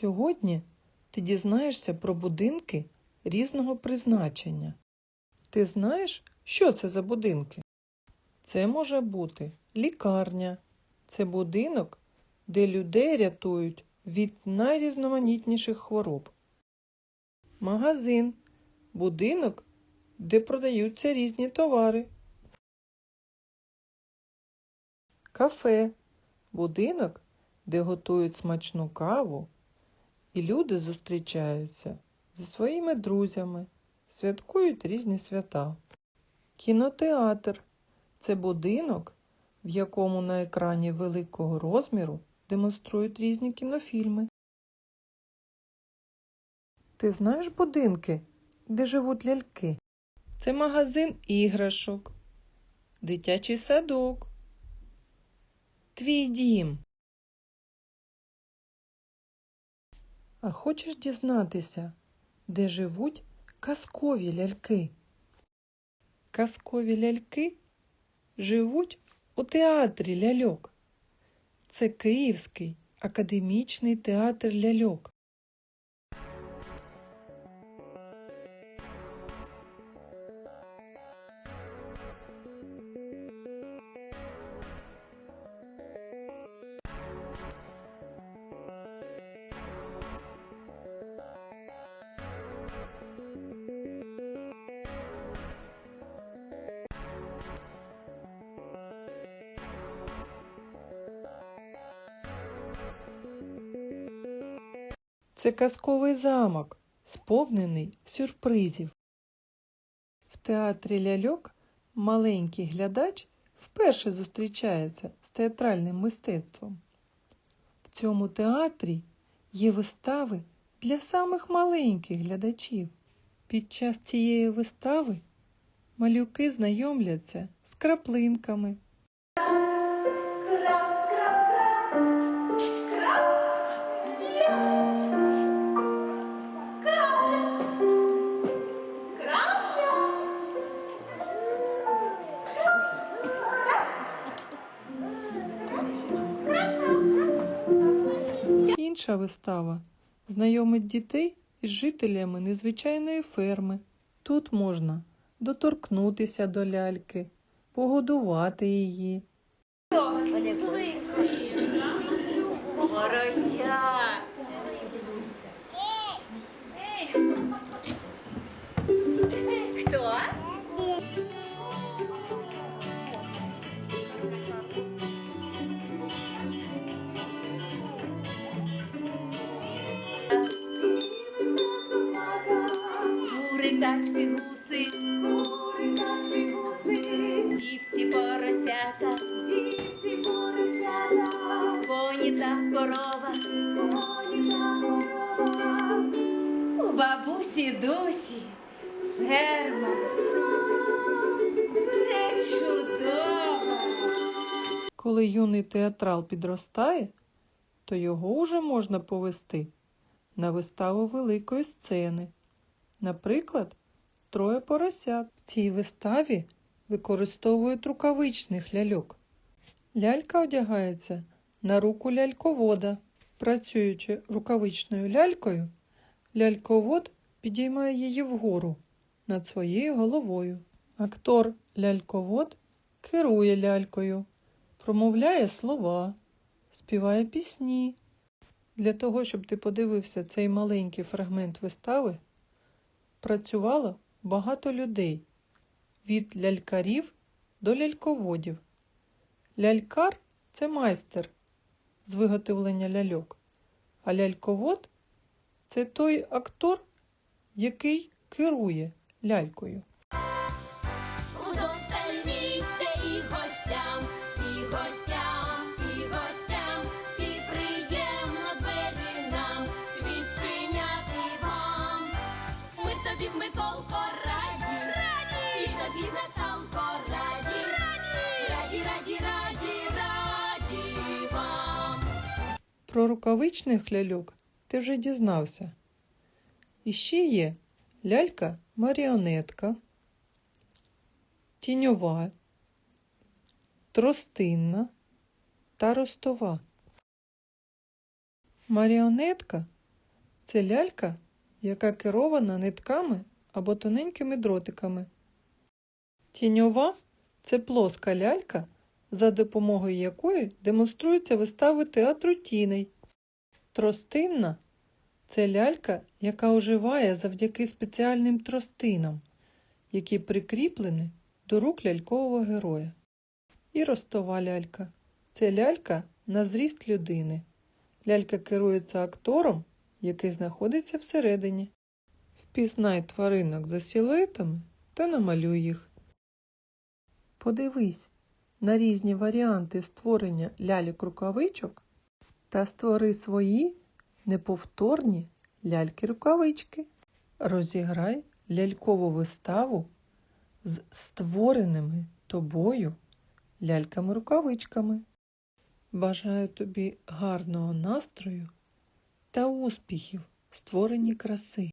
Сьогодні ти дізнаєшся про будинки різного призначення. Ти знаєш, що це за будинки? Це може бути лікарня, це будинок, де людей рятують від найрізноманітніших хвороб. Магазин будинок, де продаються різні товари. Кафе будинок, де готують смачну каву, і люди зустрічаються зі своїми друзями, святкують різні свята. Кінотеатр це будинок, в якому на екрані великого розміру демонструють різні кінофільми. Ти знаєш будинки, де живуть ляльки? Це магазин іграшок, дитячий садок, твій дім. А хочеш дізнатися, де живуть казкові ляльки? Казкові ляльки живуть у театрі ляльок. Це Київський академічний театр ляльок. Це казковий замок, сповнений сюрпризів. В театрі ляльок маленький глядач вперше зустрічається з театральним мистецтвом. В цьому театрі є вистави для самих маленьких глядачів. Під час цієї вистави малюки знайомляться з краплинками. Інша вистава знайомить дітей із жителями незвичайної ферми. Тут можна доторкнутися до ляльки, погодувати її. Порося. Ферма, пречудова. Коли юний театрал підростає, то його уже можна повести на виставу великої сцени. Наприклад, троє поросят. В цій виставі використовують рукавичних ляльок. Лялька одягається на руку ляльковода. Працюючи рукавичною лялькою, ляльковод підіймає її вгору над своєю головою. Актор ляльковод керує лялькою, промовляє слова, співає пісні. Для того, щоб ти подивився цей маленький фрагмент вистави, працювало багато людей від лялькарів до ляльководів. Лялькар це майстер з виготовлення ляльок, а ляльковод це той актор, який керує лялькою. Про рукавичних ляльок ти вже дізнався. І ще є лялька-маріонетка, тіньова, тростинна та ростова. Маріонетка Це лялька, яка керована нитками або тоненькими дротиками. Тіньова це плоска лялька, за допомогою якої демонструються вистави театру тіней. Тростинна це лялька, яка оживає завдяки спеціальним тростинам, які прикріплені до рук лялькового героя. І ростова лялька це лялька на зріст людини. Лялька керується актором, який знаходиться всередині. Впізнай тваринок за силуетами та намалюй їх. Подивись на різні варіанти створення ляльок-рукавичок та створи свої неповторні ляльки-рукавички. Розіграй лялькову виставу з створеними тобою ляльками-рукавичками. Бажаю тобі гарного настрою та успіхів в створенні краси.